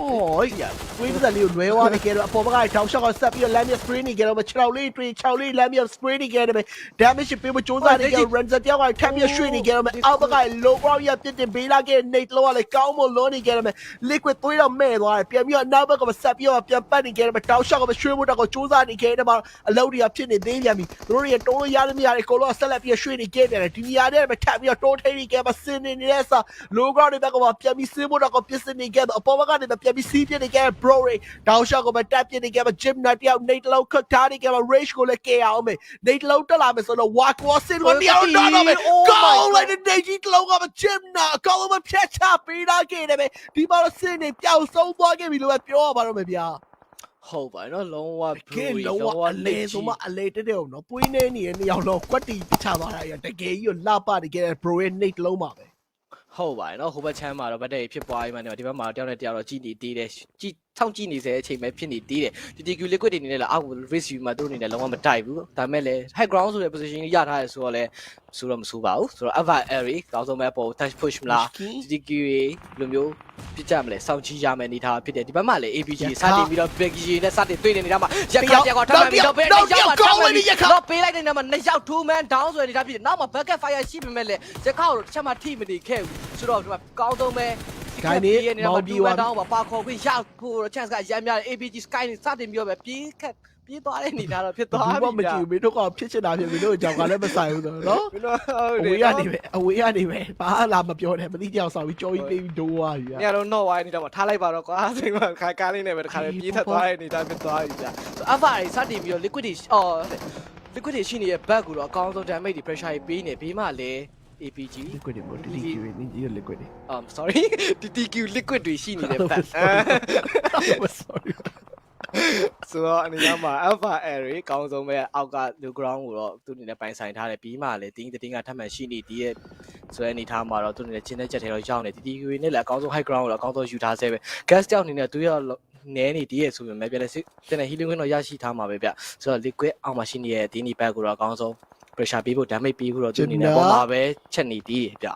အော်ရဝိပဿနာလေးကိုလွဲသွားတယ်ကဲတော့အပေါ်ဘက်ကတောင်ရှော့ကဆက်ပြီးတော့ lamb spray နေကြတော့6လေးတွေ6လေး lamb spray နေကြတယ် damage ပေးဖို့စူးစမ်းနေကြ ranzer တယောက်ကထပ်ပြီးရွှေ့နေကြတော့အောက်ဘက်က low ground ရပြစ်တင်ပေးလာခဲ့ nate လောကလည်းကောင်းမလို့နေကြတယ် liquid သွေးတော့မဲ့သွားတယ်ပြန်ပြီးတော့နောက်ဘက်ကဆက်ပြီးတော့ပြန်ပတ်နေကြတယ်တောင်ရှော့ကရွှေ့ဖို့တော့စူးစမ်းနေကြတယ်မှာအလုပ်တွေကဖြစ်နေသေးပြန်ပြီသူတို့တွေတိုးလို့ရတယ်မရတယ်ကိုလောဆက်လက်ပြီးရွှေ့နေကြပြန်တယ်ဒီနေရာထဲမှာထပ်ပြီးတော့တိုးထိန်နေကြမှာစင်းနေနေတဲ့ဆာ low ground တွေဘက်ကပြန်ပြီးစင်းဖို့တော့ပြစ်စနေကြတော့အပေါ်ဘက်ကနေပြန်ပြီးစီးပြနေကြ bro တွေတောင်ရှော့ကိုပဲတက်ပြနေကြမှာ gym နဲ့တယောက် Nate လောက်ခတ်ထားနေကြမှာ rage ကိုလည်းကဲအောင်မယ် Nate လောက်တက်လာမယ်ဆိုတော့ walk walk စင်ကိုတယောက်တော့တော့မယ် go လိုက်တဲ့ Nate ကြီးလောက်ကမ gym နာအကောင်းဆုံးဖြတ်ချပေးလာခဲ့တယ်ပဲဒီမှာတော့စင်နေပျောက်ဆုံးသွားခဲ့ပြီလို့ပဲပြောရပါတော့မယ်ဗျာဟုတ်ပါနော်လုံးဝကဲလုံးဝအလေဆိုမှအလေတက်တယ်နော်ပွေးနေနေနေအောင်တော့ကွက်တီပြချသွားတာရတကယ်ကြီးကိုလှပတကယ် bro ရဲ့ Nate လုံးပါပဲ ဟုတ်ပါတယ်နော်ဟိုဘက်ချမ်းမှာတော့ဗတ်တဲ့ဖြစ်ပွားပြီးမှနေဒီဘက်မှာတယောက်နဲ့တယောက်တော့ကြည်နေသေးတယ်ကြည်ထောက်ကြည့်နေစေအချိန်ပဲဖြစ်နေသေးတယ် TTQ liquid တွေနေနဲ့လည်းအောက် risk view မှာသူတို့အနေနဲ့လုံးဝမတိုက်ဘူးဒါပေမဲ့လည်း high ground ဆိုတဲ့ position ကြီးရထားရဆိုတော့လည်းဆိုတော့မဆိုးပါဘူးဆိုတော့ ava airy ကောင်းဆုံးပဲပေါ် touch push မလား TTQ လိုမျိုးပြကြမလဲစောင့်ကြည့်ရမယ်အနေထားဖြစ်တယ်ဒီဘက်မှာလည်း APG စတင်ပြီးတော့ BG နဲ့စတင်တွေ့နေနေတာမှာရက်ခါရက်ခါထပ်မှန်ပြီးတော့ဘယ်နဲ့ရောက်မှာထပ်မှန်ပြီးတော့ပေးလိုက်တဲ့နေရာမှာနှစ်ယောက် two man down ဆိုတဲ့အနေထားဖြစ်တယ်နောက်မှာ bucket fire ရှိပေမဲ့လည်းရက်ခါကိုတစ်ချက်မှထိမနေခဲ့ဘူးဆိုတော့ဒီမှာကောင်းဆုံးပဲ ဂိုင်းနေနေရာမှာမောင်ဒီပြီးဝသွားပြီတောင်းပါပါခေါ်ပြီးရောက်ဖို့ chance ကရမ်းများတယ် APG sky နဲ့စတင်ပြီးတော့ပဲပြေးခက်ပြေးသွားတဲ့အနေထားတော့ဖြစ်သွားဘူးပြီမကြည့်ဘူးမင်းတို့ကဖြစ်ချင်တာဖြစ်မင်းတို့ကြောက်ကလည်းမဆိုင်ဘူးဆိုတော့နော်ဘယ်လိုဟုတ်အတယ်ဝေးကနေပဲအဝေးကနေပဲဘာလာမပြောနဲ့မသိကြောက်ဆောင်ပြီးကြော်ကြီးပေးပြီးဒိုးသွားပြီညဗျာတော့ not wide နေတော့ထားလိုက်ပါတော့ကွာစိတ်ကခါကားလေးနဲ့ပဲတခါလေးပြေးထက်သွားတဲ့နေတာဖြစ်သွားပြီဗျာဆို alpha တွေစတင်ပြီးတော့ liquid တွေအော် liquid တွေရှိနေတဲ့ back ကိုတော့အကောင်းဆုံး damage တွေ pressure တွေပေးနေဘေးမှာလည်း APG liquid တွေမို့ delete တွေနင်းကြီး liquid တွေ um sorry TTQ liquid တွေရှိနေတဲ့ back sorry ဆိုတော့အနေနဲ့မှာ alpha array ကောင်းဆုံးပဲအောက်က low ground ကိုတော့သူအနေနဲ့ပိုင်ဆိုင်ထားတယ်ပြီးမှလည်းတင်းတင်းကထပ်မှန်ရှိနေဒီရဲ့ဆိုတဲ့အနေထားမှာတော့သူအနေနဲ့ချင်းတဲ့ချက်ထဲတော့ရောက်နေ TTQ နဲ့လည်းအကောင်းဆုံး high ground ကိုတော့အကောင်းဆုံးယူထားဆဲပဲ gas တောက်အနေနဲ့သူရနဲနေဒီရဲ့ဆိုပေမဲ့ပြန်လည်းတင်တဲ့ healing win တော့ရရှိထားမှာပဲဗျဆိုတော့ liquid အောက်မှာရှိနေတဲ့တင်းဒီ back ကိုတော့အကောင်းဆုံး pressure ပေးဖို့ damage ပေးဖို့တော့သူအနေနဲ့ပေါ်မှာပဲချက်နေသေးတယ်ဗျ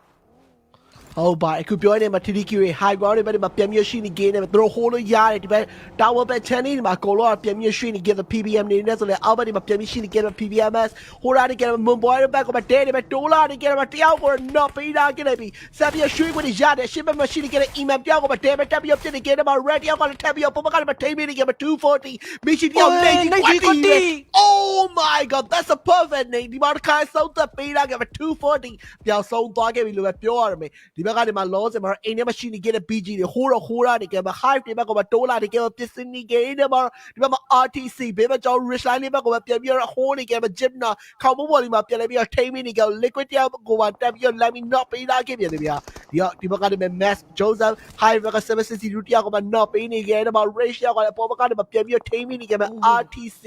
ဟုတ်ပါအခုပြောနေမှာ TDQ တွေ high ground တွေပဲဒီမှာပြန်မြရှိနေ game တွေသူတို့ hold လို့ရတယ်ဒီဘက် tower ဘက် channel တွေမှာကိုလောကပြန်မြရှိနေ game PBM နေနေဆိုလဲအောက်ဘက်ဒီမှာပြန်မြရှိနေ game PBMS ဟိုရာဒီ game မွန်ဘွိုင်းဘက်ကမှာတဲတွေပဲတိုးလာနေ game မှာတယောက်ကို not ပေးတာကြည့်လိုက်ပြီဆက်ပြီးရွှေခွင့်ရတယ်ရှင်းဘက်မှာရှိနေ game email ပြောင်းကိုမှာတဲပဲတက်ပြီးပြစ်နေ game မှာ red တယောက်ကလည်းထပ်ပြီးပုံမှန်ကလည်းထိမ့်ပြီးနေ game 240မိရှိတယောက်နေကြီးကွက်တီ Oh my god that's a perfect name ဒီမှာတစ်ခါစုံသက်ပေးတာ game 240ပြောင်းဆုံးသွားခဲ့ပြီလို့ပဲပြောရမယ်ဒီဘက်ကနေမှာ loss မှာအိမ်ထဲမှာရှိနေခဲ့တဲ့ BG တွေဟိုးတော့ဟိုးရနေကြမှာ hive တွေဘက်ကမှာတိုးလာနေကြမှာပစ္စည်းနေကြနေမှာဒီဘက်မှာ RTC ဘေးမှာကျောင်း rich line လေးဘက်ကမှာပြန်ပြီးတော့ဟိုးနေကြမှာ gym နာခေါင်းမပေါ်လေးမှာပြန်လဲပြီးတော့ထိမ့်မိနေကြ liquid တယောက်ကိုပါတက်ပြီးတော့ let me not ပေးလာခဲ့ပြန်တယ်ဗျာဒီကဒီဘက်ကနေမှာ mass joseph hive ဘက်က760တယောက်ကမှာ not ပေးနေကြတယ်မှာ rich တယောက်ကလည်းပေါ်ဘက်ကနေမှာပြန်ပြီးတော့ထိမ့်မိနေကြမှာ RTC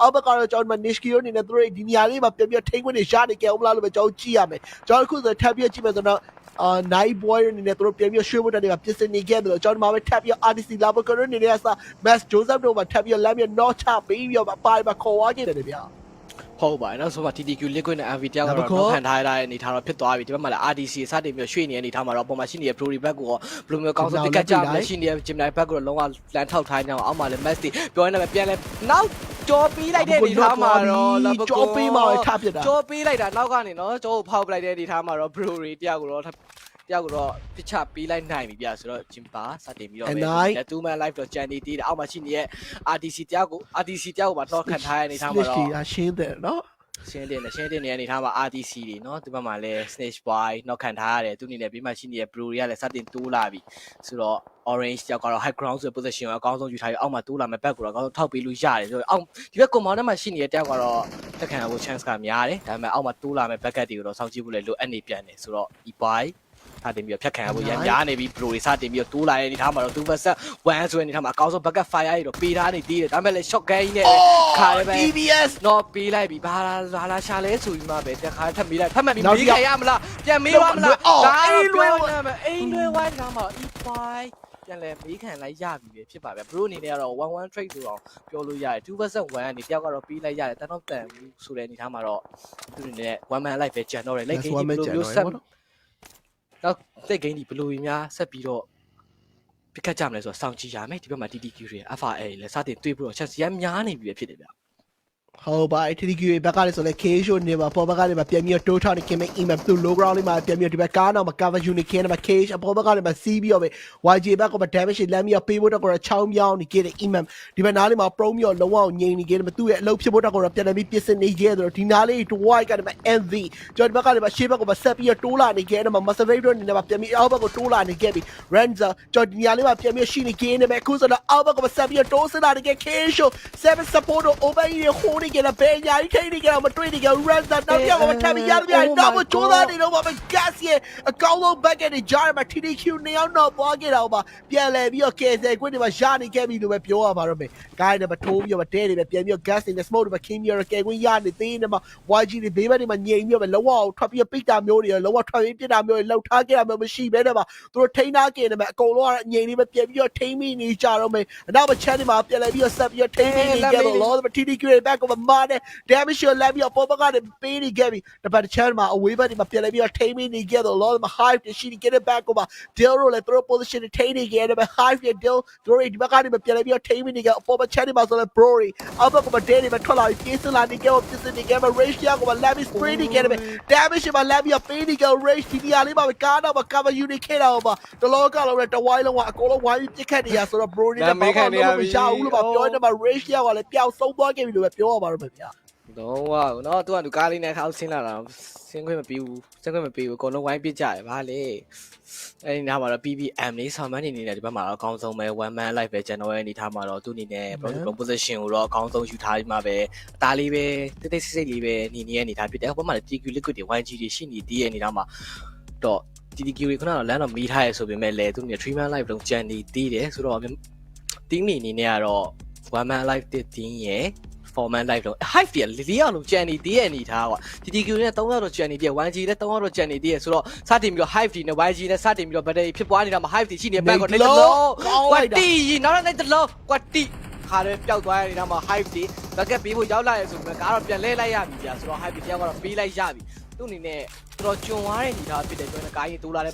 အောက်ဘက်ကတော့ကျွန်တော် niche kio အနေနဲ့သူတို့ဒီနေရာလေးမှာပြန်ပြီးတော့ထိမ့်ခွင့်နေရနေကြအောင်လားလို့ပဲကျွန်တော်ကြည့်ရမယ်ကျွန်တော်အခုဆိုထပ်ပြီးကြည့်မယ်ဆိုတော့ အာ night boy အနေနဲ့သူတို့ပြန်ပြီးရွှေ့ဖို့တက်တွေကပြင်ဆင်နေခဲ့တယ်လို့ကျွန်တော်မှာပဲထပ်ပြီး RTC လာဖို့ကရနေနေရစ mass joseph တို့မှာထပ်ပြီးလမ်းပြ not ချပေးပြီးတော့ပါပါခေါ်သွားခဲ့တယ်ဗျာ ဟုတ်ပါတယ်နော်ဆိုတော့ TTQ liquid နဲ့ MV တယောက်ဒါကတော့ပေမဲ့တော့ခံထားရတဲ့အနေထားတော့ဖြစ်သွားပြီဒီဘက်မှာလည်း RDC စတင်ပြီးရွှေ့နေတဲ့အနေထားမှာတော့ပုံမှန်ရှိနေတဲ့ Pro Back ကိုဘယ်လိုမျိုးကောင်းဆုံးတစ်ကတ်ကြမလဲရှိနေတဲ့ Gemini Back ကိုတော့လုံးဝလန်ထောက်ထားနေအောင်အောက်မှာလည်း Max တွေပြောနေတယ်ပြန်လဲနောက်ကြောပေးလိုက်တဲ့အနေထားမှာတော့ကြောပေးမှာပဲထပ်ပြတာကြောပေးလိုက်တာနောက်ကနေနော်ကြောကိုဖောက်ပလိုက်တဲ့အနေထားမှာတော့ Pro တွေတယောက်ကိုတော့ တယောက်ကတော့ပြချပေးလိုက်နိုင်ပြီဗျဆိုတော့ Jimba စတင်ပြီးတော့ပဲတူမန် live တော့ကြံနေသေးတယ်အောက်မှာရှိနေတဲ့ RDC တယောက်ကို RDC တယောက်ကိုပါတော့ခံထားရတဲ့အနေထားမှာတော့ အရှင်းတယ်နော် ရှင်းတယ်နဲ့ရှင်းတယ်နေအနေထားမှာ RTC တွေเนาะဒီဘက်မှာလည်း Snitch Boy နောက်ခံထားရတယ်သူအနေနဲ့ဘေးမှာရှိနေတဲ့ Pro တွေကလည်းစတင်တိုးလာပြီဆိုတော့ Orange တယောက်ကတော့ High Ground ဆိုတဲ့ position ကိုအကောင်းဆုံးယူထားပြီးအောက်မှာတိုးလာမဲ့ back ကိုတော့အကောင်းဆုံးထောက်ပေးလို့ရတယ်ဆိုတော့အောက်ဒီဘက် compound ထဲမှာရှိနေတဲ့တယောက်ကတော့တက်ခံရဖို့ chance ကများတယ်ဒါပေမဲ့အောက်မှာတိုးလာမဲ့ back တွေကိုတော့စောင့်ကြည့်ဖို့လည်းလိုအပ်နေပြန်တယ်ဆိုတော့ E-Boy စတင်ပြီးတော့ဖြတ်ခံရဖို့ရများနေပြီ Pro တွေစတင်ပြီးတော့တိုးလာတဲ့အနေထားမှာတော့2 versus 1ဆိုတဲ့အနေထားမှာအကောင်းဆုံး backup fire တွေတော့ပေးထားနေသေးတယ်ဒါပေမဲ့လည်း shot gun ကြီးနဲ့ခါလည်းပဲ TBS တော့ပေးလိုက်ပြီဘာလာဘာလာရှာလဲဆိုပြီးမှပဲတခါထပ်မေးလိုက်ထပ်မှတ်ပြီးနောက်မေးတစ်ယောက်ခဲ့ရမလားပြန်မေးသွားမလားအော်ဒါအိမ်လွှဲတော့ပြောနေမယ်အိမ်လွှဲဝိုင်းကမှာ E5 ပြန်လဲမေးခံလိုက်ရပြီပဲဖြစ်ပါဗျာ bro အနေနဲ့ကတော့11 trade ဆိုတော့ပြောလို့ရတယ်2 versus 1ကနေတယောက်ကတော့ပေးလိုက်ရတယ်တန်းတော့တန်ဘူးဆိုတဲ့အနေထားမှာတော့သူအနေနဲ့1 man life ပဲကြံတော့တယ် like game ဒီဘယ်လိုမျိုးဆက် နောက်လက် game ဒီဘယ်လိုများဆက်ပြီးတော့ပြစ်ခတ်ကြမလဲဆိုတော့စောင့်ကြည့်ရမယ်ဒီဘက်မှာ TTQ တွေ FRA တွေလည်းစတင်တွေ့ပြီးတော့ chance ရမ်းများနေပြီပဲဖြစ်တယ်ဗျ ဟုတ်ပါ TTQ ဘက်ကလည်းဆိုလဲ K show နေမှာပေါ်ဘက်ကလည်းမပြန်ပြီးတော့တိုးထောက်နေခင်မဲ့ email သူ low ground လေးမှာပြန်ပြီးတော့ဒီဘက်ကားနောက်မှာ cover unit ခင်းနေမှာ K အပေါ်ဘက်ကလည်းမစီးပြီးတော့ပဲ YG ဘက်ကမှ damage လမ်းပြီးတော့ပေးဖို့တော့ကတော့ချောင်းပြောင်းနေခဲ့တဲ့ email ဒီဘက်နားလေးမှာ pro ပြီးတော့လုံးဝငြိမ်နေခဲ့တယ်မသူ့ရဲ့အလုပ်ဖြစ်ဖို့တော့ကတော့ပြန်ပြီးပြင်ဆင်နေခဲ့တယ်ဒီနားလေး to wide ကလည်း MV ကျော်ဒီဘက်ကလည်းရှေ့ဘက်ကမှဆက်ပြီးတော့တိုးလာနေခဲ့တယ်မှာ master rate နေနဲ့မှာပြန်ပြီးအောက်ဘက်ကိုတိုးလာနေခဲ့ပြီ Ranzer ကျော်ဒီနားလေးမှာပြန်ပြီးရှိနေခဲ့နေမယ်အခုဆိုတော့အောက်ဘက်ကမှဆက်ပြီးတော့တိုးစလာနေခဲ့ K show 7 support ကို over ရဟိုးနေကြတယ်ဘယ်ညာကြီးထိနေကြတော့မတွေ့နေကြ Ranzer နောက်ပြောင်းမှထပ်ပြီးရပြတော့မချိုးသားနေတော့မှ gas ရဲ့အကောင်းဆုံး bucket တွေကြားမှာ TDQ နေအောင်တော့ပွားခဲ့တာပါပြန်လဲပြီးတော့ KZ ခွင့်တွေမှာရနေခဲ့ပြီလို့ပဲပြောရမှာတော့မယ်။ guy တွေမထိုးပြီးတော့တဲတွေပဲပြန်ပြီးတော့ gas တွေနဲ့ smoke တွေပဲခင်းပြီးတော့ကဲခွင့်ရနေသေးတယ်မှာ YG တွေဘေးဘက်တွေမှာညင်ပြီးတော့လောအောင်ထွက်ပြီးပိတ်တာမျိုးတွေလောအောင်ထွက်ပြီးပြစ်တာမျိုးတွေလှုပ်ထားခဲ့တာမျိုးမရှိဘဲနဲ့မှာသူတို့ထိန်းထားခဲ့တယ်မှာအကုန်လုံးကအငြိမ်လေးပဲပြန်ပြီးတော့ထိန်းမိနေကြတော့မယ်။အနောက်မှာချမ်းတွေမှာပြန်လဲပြီးတော့ဆက်ပြီးတော့ထိန်းမိနေကြတော့လော TDQ တွေ back ကမာတဲ့ damage ကိုလက်ပြီးတော့ပေါ်ပကနေပေးနေခဲ့ပြီ။တပတ်ချမ်းမှာအဝေးဘက်တွေမှာပြန်လဲပြီးတော့ထိန်းမိနေကြတော့လောမှာ hive တွေရှိနေခဲ့တဲ့ back ကမှာ deal ရောလည်းသူတို့ position တွေထိန်းနေခဲ့တယ်မှာ hive ရဲ့ deal သူတို့ဒီဘက်ကနေပြန်လဲပြီးတော့ထိန်းမိနေကြအပေါ်မှာချမ်းတွေမှာဆိုလဲ bro တွေအောက်ဘက်ကမှာ day တွေမှာထွက်လာပြီးပြေးစလာနေကြတော့ပြစ်စနေကြမှာ ratio ကမှာ let me spray နေခဲ့တယ် damage မှာ let me ပေးနေကြ ratio ဒီနေရာလေးမှာကားတော့မှာ cover unit ခဲ့တာပါတလောကလုံးနဲ့တဝိုင်းလုံးကအကုန်လုံးဝိုင်းပြီးပြစ်ခတ်နေရဆိုတော့ bro တွေနဲ့ဘာမှမလုပ်မရဘူးလို့ပြောနေမှာ ratio ကလည်းပျောက်ဆုံးသွားခဲ့ပြီလို့ပဲပြောရပါတော့မယ်ဗျာတော့ဝါနော်သူကသူကားလေးနဲ့ခါဆင်းလာတာဆင်းခွင့်မပြီးဘူးဆင်းခွင့်မပြီးဘူးအကုန်လုံးဝိုင်းပစ်ကြတယ်ဗာလေအဲဒီနားမှာတော့ PPM လေးဆောင်းမန်းနေနေတဲ့ဒီဘက်မှာတော့အကောင်းဆုံးပဲ one man live ပဲကျွန်တော်ရဲ့အနေထားမှာတော့သူအနေနဲ့ proposition ကိုတော့အကောင်းဆုံးယူထားပြီးမှပဲအသားလေးပဲတိတ်တိတ်ဆိတ်ဆိတ်လေးပဲနေနေရဲ့အနေထားဖြစ်တယ်ဟိုဘက်မှာလည်း TQ liquid တွေ YG တွေရှိနေသေးရဲ့အနေထားမှာတော့ TTQ တွေခုနကတော့လမ်းတော့မီးထားရဲဆိုပေမဲ့လည်းသူအနေနဲ့3 man live လုံးကြံနေသေးတယ်ဆိုတော့ team အနေနဲ့ကတော့ one man live တဲ့ team ရဲ့ format live တော့ hive ပြလီအောင်လုံးကြံနေသေးရဲ့အနေထားကွာ TTQ နဲ့3ရောက်တော့ကြံနေသေးရဲ့ 1G နဲ့3ရောက်တော့ကြံနေသေးရဲ့ဆိုတော့စတင်ပြီးတော့ hive ဒီနဲ့ YG နဲ့စတင်ပြီးတော့ battery ဖြစ်ပွားနေတာမှာ hive ဒီရှိနေဘက်ကိုနေတလို့ကွာတီနောက်တော့နေတလို့ကွာတီခါရဲပျောက်သွားရနေတာမှာ hive ဒီ bucket ပေးဖို့ရောက်လာရဲဆိုပြီးကားတော့ပြန်လဲလိုက်ရပြီကြာဆိုတော့ hive ဒီတယောက်ကတော့ပေးလိုက်ရပြီသူ့အနေနဲ့တော်ကျွံသွားတဲ့အနေထားဖြစ်တယ်ကျွန်တော်ကားကြီးတိုးလာတဲ့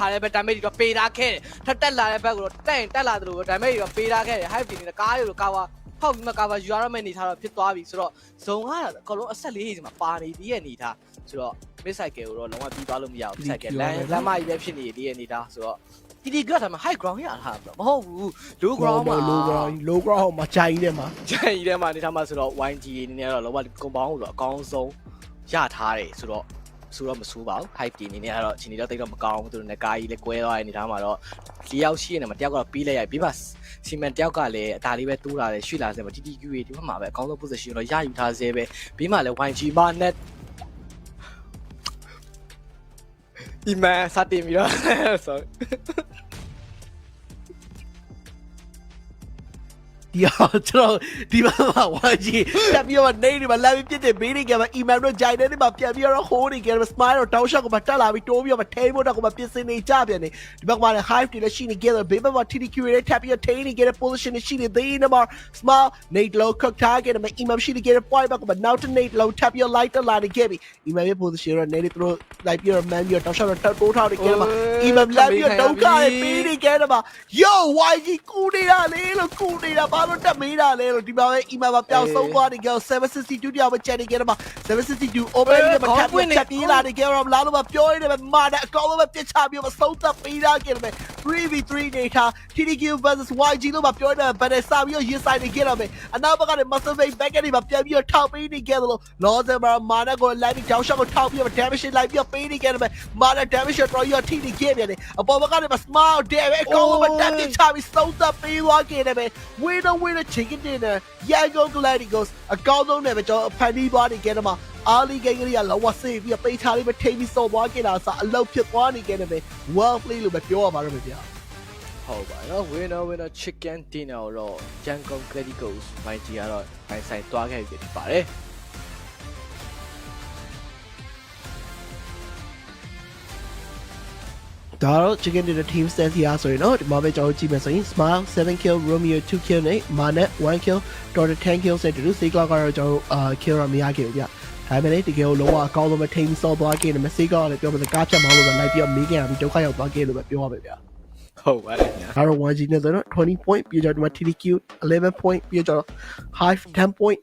ခါရဲပဲ damage တော့ပေးထားခဲ့တယ်ထက်တက်လာတဲ့ဘက်ကတော့တက်ရင်တက်လာတယ်လို့ damage တော့ပေးထားခဲ့တယ် hive ဒီနဲ့ကားရီကိုကာဝါ ဖောက်ပြီးမှကာဗာယူရမယ့်အနေထားတော့ဖြစ်သွားပြီဆိုတော့ဇုံကတော့အကောင်လုံးအဆက်လေးကြီးမှာပါနေသေးရဲ့အနေထားဆိုတော့ mid cycle ကိုတော့လုံးဝပြီးသွားလို့မရဘူး mid cycle လမ်းလမ်းမကြီးပဲဖြစ်နေသေးရဲ့အနေထားဆိုတော့ဒီဒီကတည်းက high ground ရထားတာမဟုတ်ဘူး low ground မှာ low ground low ground မှာဂျိုင်းတယ်မှာဂျန်ကြီးထဲမှာအနေထားမှာဆိုတော့ YG အနေနဲ့တော့လုံးဝ compound ကိုတော့အကောင်းဆုံးရထားတယ်ဆိုတော့ ဆိုတော့မဆိုးပါဘူး hype ဒီအနေနဲ့ကတော့အချိန်ကြီးတော့တိတ်တော့မကောင်းဘူးသူတို့လည်းကားကြီးလည်းကွဲသွားတဲ့အနေထားမှာတော့၄ယောက်ရှိနေမှာတယောက်ကတော့ပြီးလိုက်ရပြီးမှစီမန်တယောက်ကလည်းအသာလေးပဲတိုးလာတယ်ရွှေ့လာစေမှာ TTQ တွေဒီဘက်မှာပဲအကောင်းဆုံး position တော့ရယူထားစေပဲပြီးမှလည်း YG မှာ net ဒီမှာစတင်ပြီးတော့ sorry ဒီဟာကျွန်တော်ဒီမှာမှာ YG တက်ပြီးတော့နေနေမှာလာပြီးပြစ်တယ်ဘေးနေကမှာ email တော့ဂျိုင်းနေမှာပြန်ပြီးတော့ဟိုးနေကမှာ smile တော့တောင်းရှော့ကမှာတက်လာပြီးတိုးပြီးတော့ထိန်းဖို့တော့ကမှာပြင်ဆင်နေကြပြန်နေဒီဘက်မှာလည်း hive တွေလည်းရှိနေကြတယ်ဘေးဘက်မှာ TDQ တွေထပ်ပြီးတော့ထိန်းနေကြတဲ့ position တွေရှိနေသေးတယ်မှာ smile Nate low cook target မှာ email ရှိနေကြတဲ့ point ဘက်ကမှာနောက်တစ် Nate low ထပ်ပြီးတော့ light တက်လာနေခဲ့ပြီ email ရဲ့ position တော့နေနေသူတို့ light ပြီးတော့ man ပြီးတော့တောင်းရှော့တော့တိုးထောက်နေကြမှာ email လက်ပြီးတော့ဒုက္ခတွေပေးနေကြတယ်မှာ yo YG ကူနေတာလေလို့ကူနေတာဘာလို့တက်မေးတာလဲလို့ဒီမှာပဲ email မှာပျောက်ဆုံးသွားနေကြ762တရားပဲချက်နေကြတယ်မှာ762 open နဲ့မှာထပ်ပြီးချက်ပြေးလာနေကြတော့လာလို့မပြောရတဲ့မှာတဲ့အကောင်းဆုံးပဲပြစ်ချပြီးမဆုံးသက်ပေးတာကြတယ်မယ် 3v3 နေတာ TDQ versus YG လို့မပြောရတယ်ဗတ်စာပြီးရင်ဆိုင်နေကြတော့မယ်အနောက်ဘက်ကနေ muscle vein back ကနေမှာပြန်ပြီးထောက်ပေးနေကြတယ်လို့ loss မှာမာနကိုလိုက်ပြီးကြောင်းရှော့ကိုထောက်ပြီး damage လိုက်ပြီးပေးနေကြတယ်မယ်မာန damage တော့ရထိနေခဲ့ပြန်တယ်အပေါ်ဘက်ကနေမှာ smile တဲ့ပဲအကောင်းဆုံးပဲတက်ပြစ်ချပြီးဆုံးသက်ပေးသွားခဲ့တယ်မယ် winner winner chicken dinner Yango Gladiators အကောင်းဆုံးနဲ့ပဲကျွန်တော်ဖန်တီးသွားနေကြတယ်မှာအာလီဂိမ်းကလေးကလောဝဆေးပြီးပိတ်ထားလေးပဲထိပြီးစော်သွားခဲ့တာဆိုအလုပ်ဖြစ်သွားနေခဲ့တယ်ပဲ well play လို့ပဲပြောရပါတော့မယ်ဗျာဟုတ်ပါတော့ winner winner chicken dinner တော့ Jungle Gladiators YG ကတော့ဖိုင်ဆိုင်တွားခဲ့ပြီဖြစ်ပါတယ် ဒါတော့ chicken dinner team stand စီအားဆိုရင်တော့ဒီမှာပဲကျွန်တော်ကြည့်မယ်ဆိုရင် smile 7 kill romeo 2 kill နဲ့ manet 1 kill total 10 kill ဆက်တူတူ say clock ကတော့ကျွန်တော်အာ kill ရမရခဲ့ဘူးဗျဒါပေမဲ့တကယ်လို့လုံးဝအကောင်းဆုံးပဲထိန်းစောသွားခဲ့တယ်မစေးကောလည်းပြောမယ်ကားဖြတ်မောင်းလို့ပဲလိုက်ပြီးတော့မေးခဲ့တာပြီးဒုက္ခရောက်သွားခဲ့လို့ပဲပြောရမယ်ဗျဟုတ်ပါတယ်ခင်ဗျာဒါတော့ 1G နဲ့ဆိုတော့20 point ပြီးကြတော့ဒီမှာ TDQ 11 point ပြီးကြတော့ Hive 10 point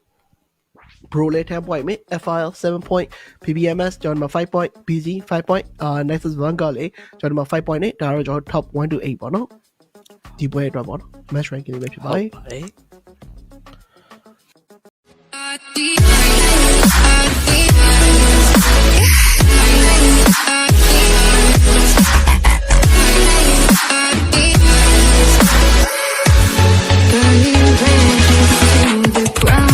Brule 10 point mid, FIL 7 point, PBMS Jordan 5 point, PG 5 point, Nexus 1 ကလေကျွန်တော်တို့ 5 point နဲ့ဒါတော့ကျွန်တော် top 1 to 8ပေါ့နော်ဒီပွဲအတွက်ပေါ့နော် match ranking လေးပဲဖြစ်ပါတယ်ဟုတ်ပါတယ် Burning branches to the ground